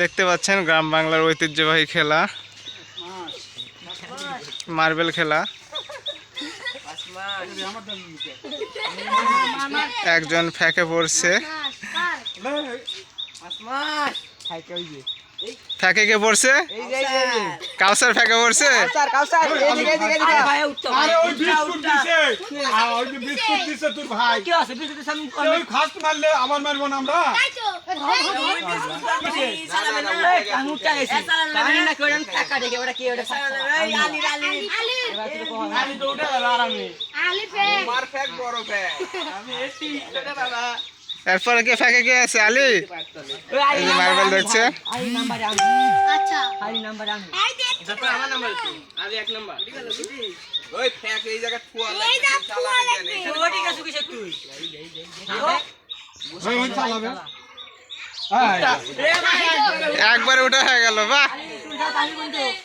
দেখতে পাচ্ছেন গ্রাম বাংলার ঐতিহ্যবাহী খেলা। মার্বেল খেলা। একজন ফ্যাকে পড়ছে। ফ্যাকে কে পড়ছে? কাউসার ফ্যাকে পড়ছে? আমার মারবো না আমরা? এরপরে কে ফ্যাকে কে আছে আলি মার্বেল দেখছে ওই ফ্যাক এই জায়গা ঠুয়া ওই ওই চালাবে একবারে উঠে হয়ে গেল বাহ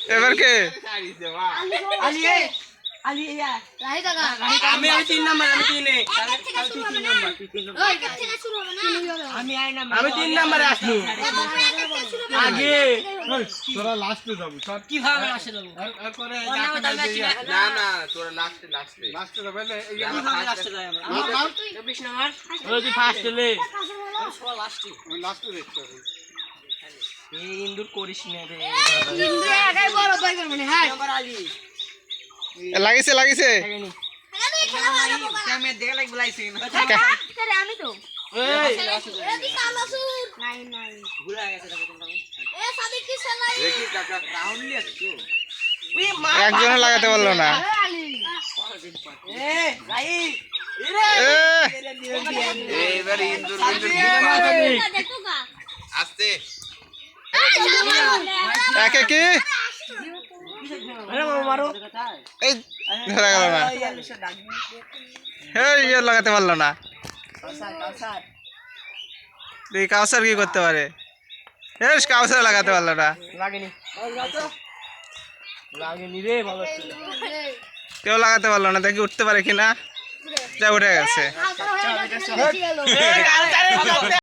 এবার কে আমি আমি তিন নাম্বার আমি তিনে আমি তিন নাম্বারে আসব আগে তোরা লাস্টে যাবি সব কীভাবে আসে দেবো না না তোরা লাস্টে লাস্টে লাস্টে যাবে এই কীভাবে লাস্টে যাই আমরা নাম্বার ওই তুই ফার্স্ট হলে ওই লাস্টে দেখতে হবে এই ইন্দুর করিস না রে নাম্বার আলি লাগিছে লাগিছে ক্যামেরা দেখে লাগবে লাইছে আমি তো এই এদি কালাসুর নাই নাই ভুলে গেছে দেখো তোমরা এ সাদি কি সেলাই দেখি কাকা রাউন্ড লিয়ে আসছো একজনও লাগাতে পারলো না এ আলি মারো এই ধরা গেল না এই ইয়ে লাগাতে পারল না দেখি কাউসার কি করতে পারে এস কাউসার লাগাতে পারল না লাগেনি লাগেনি রে ভালো কেউ লাগাতে পারল না দেখি উঠতে পারে কিনা যা উঠে হয়ে গেছে